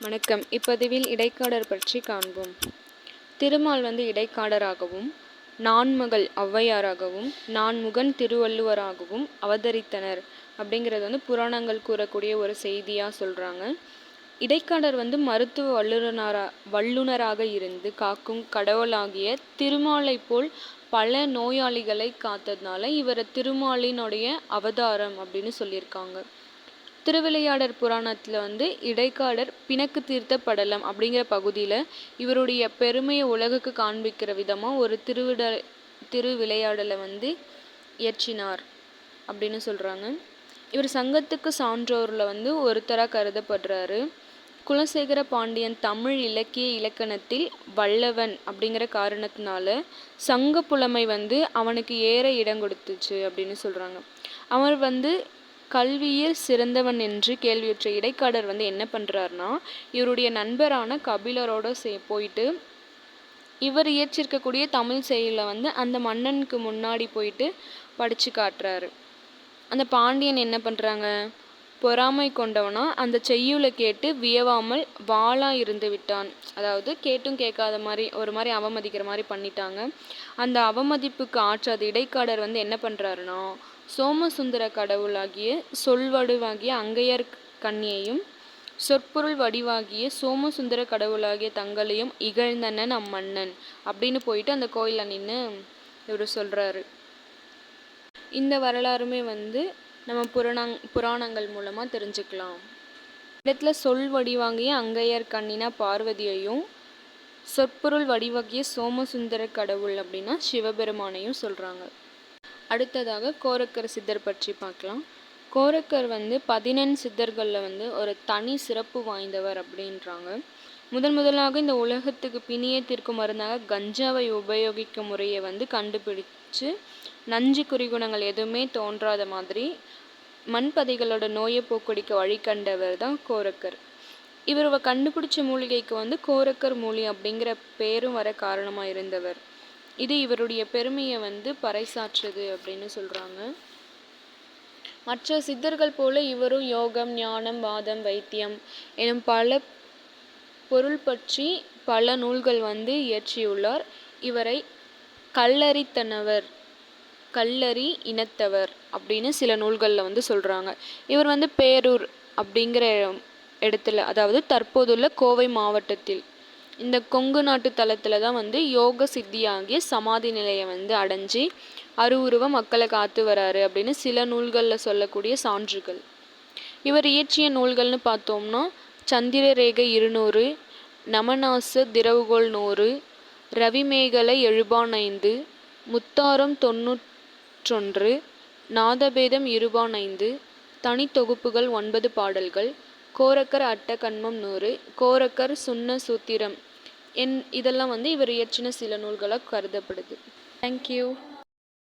வணக்கம். இப்பதிவில் இடைக்காடர் பற்றி காண்போம். திருமால் வந்து இடைக்காடராகவும் நான்மகள் ஔவையாராகவும் நான்முகன் திருவள்ளுவராகவும் அவதரித்தனர் அப்படிங்கிறது வந்து புராணங்கள் கூறக்கூடிய ஒரு செய்தியாக சொல்கிறாங்க இடைக்காடர் வந்து மருத்துவ வல்லுநரா வல்லுநராக இருந்து காக்கும் கடவுளாகிய திருமாலை போல் பல நோயாளிகளை காத்ததுனால இவரை திருமாலினுடைய அவதாரம் அப்படின்னு சொல்லியிருக்காங்க. திருவிளையாடற் புராணத்தில் வந்து இடைக்காலர் பிணக்கு தீர்த்த படலம் அப்படிங்கிற பகுதியில் இவருடைய பெருமையை உலகுக்கு காண்பிக்கிற விதமாக ஒரு திருவிட திருவிளையாடலை வந்து இயற்றினார் அப்படின்னு சொல்கிறாங்க இவர் சங்கத்துக்கு சான்றோரில் வந்து ஒருத்தராக கருதப்படுறாரு. குலசேகர பாண்டியன் தமிழ் இலக்கிய இலக்கணத்தில் வல்லவன் அப்படிங்கிற காரணத்தினால சங்க புலமை வந்து அவனுக்கு ஏற இடம் கொடுத்துச்சு அப்படின்னு சொல்கிறாங்க அவர் வந்து கல்வியில் சிறந்தவன் என்று கேள்வியுற்ற இடைக்காடர் வந்து என்ன பண்ணுறாருனா இவருடைய நண்பரான கபிலரோட சே போயிட்டு இவர் இயற்றிருக்கக்கூடிய தமிழ் செயலில் வந்து அந்த மன்னனுக்கு முன்னாடி போயிட்டு படித்து காட்டுறாரு. அந்த பாண்டியன் என்ன பண்ணுறாங்க பொறாமை கொண்டவனா அந்த செய்யுளை கேட்டு வியவாமல் வாளா இருந்து விட்டான். அதாவது கேட்டும் கேட்காத மாதிரி ஒரு மாதிரி அவமதிக்கிற மாதிரி பண்ணிட்டாங்க. அந்த அவமதிப்புக்கு ஆற்றாத இடைக்காடர் வந்து என்ன பண்ணுறாருன்னா சோமசுந்தர கடவுளாகிய சொல்வடுவாகிய அங்கையர் கண்ணியையும் சொற்பொருள் வடிவாகிய சோமசுந்தர கடவுளாகிய தங்களையும் இகழ்ந்தனன் அம்மன்னன் அப்படின்னு போயிட்டு அந்த கோயிலில் நின்று இவர் சொல்கிறாரு இந்த வரலாறுமே வந்து நம்ம புராணங் புராணங்கள் மூலமாக தெரிஞ்சுக்கலாம். இடத்துல சொல் வடிவாங்கிய அங்கையர் கண்ணினா பார்வதியையும் சொற்பொருள் வடிவாகிய சோமசுந்தர கடவுள் அப்படின்னா சிவபெருமானையும் சொல்கிறாங்க அடுத்ததாக கோரக்கர் சித்தர் பற்றி பார்க்கலாம். கோரக்கர் வந்து பதினெண் சித்தர்களில் வந்து ஒரு தனி சிறப்பு வாய்ந்தவர் அப்படின்றாங்க. முதன் முதலாக இந்த உலகத்துக்கு பிணியை தீர்க்கும் மருந்தாக கஞ்சாவை உபயோகிக்கும் முறையை வந்து கண்டுபிடிச்சு நஞ்சு குறிகுணங்கள் எதுவுமே தோன்றாத மாதிரி மண்பதைகளோட நோயை போக்குடிக்க வழி கண்டவர் தான் கோரக்கர். இவர் கண்டுபிடிச்ச மூலிகைக்கு வந்து கோரக்கர் மூலி அப்படிங்கிற பேரும் வர காரணமாக இருந்தவர். இது இவருடைய பெருமையை வந்து பறைசாற்றுது அப்படின்னு சொல்கிறாங்க மற்ற சித்தர்கள் போல இவரும் யோகம் ஞானம் வாதம் வைத்தியம் எனும் பல பொருள் பற்றி பல நூல்கள் வந்து இயற்றியுள்ளார். இவரை கல்லறித்தனவர் கல்லறி இனத்தவர் அப்படின்னு சில நூல்களில் வந்து சொல்கிறாங்க இவர் வந்து பேரூர் அப்படிங்கிற இடத்துல அதாவது தற்போதுள்ள கோவை மாவட்டத்தில் இந்த கொங்கு நாட்டு தலத்தில் தான் வந்து யோக சித்தியாகிய சமாதி நிலையை வந்து அடைஞ்சி அருவுருவ மக்களை காத்து வராரு அப்படின்னு சில நூல்களில் சொல்லக்கூடிய சான்றுகள். இவர் இயற்றிய நூல்கள்னு பார்த்தோம்னா சந்திரரேகை இருநூறு நமநாச திரவுகோள் நூறு ரவிமேகலை எழுபான் ஐந்து முத்தாரம் தொன்னூற்றொன்று நாதபேதம் இருபான் ஐந்து தனித்தொகுப்புகள் ஒன்பது பாடல்கள் கோரக்கர் அட்டகன்மம் நூறு கோரக்கர் சுண்ண சூத்திரம் என் இதெல்லாம் வந்து இவர் இயற்றின சில நூல்களாக கருதப்படுது. தேங்க்யூ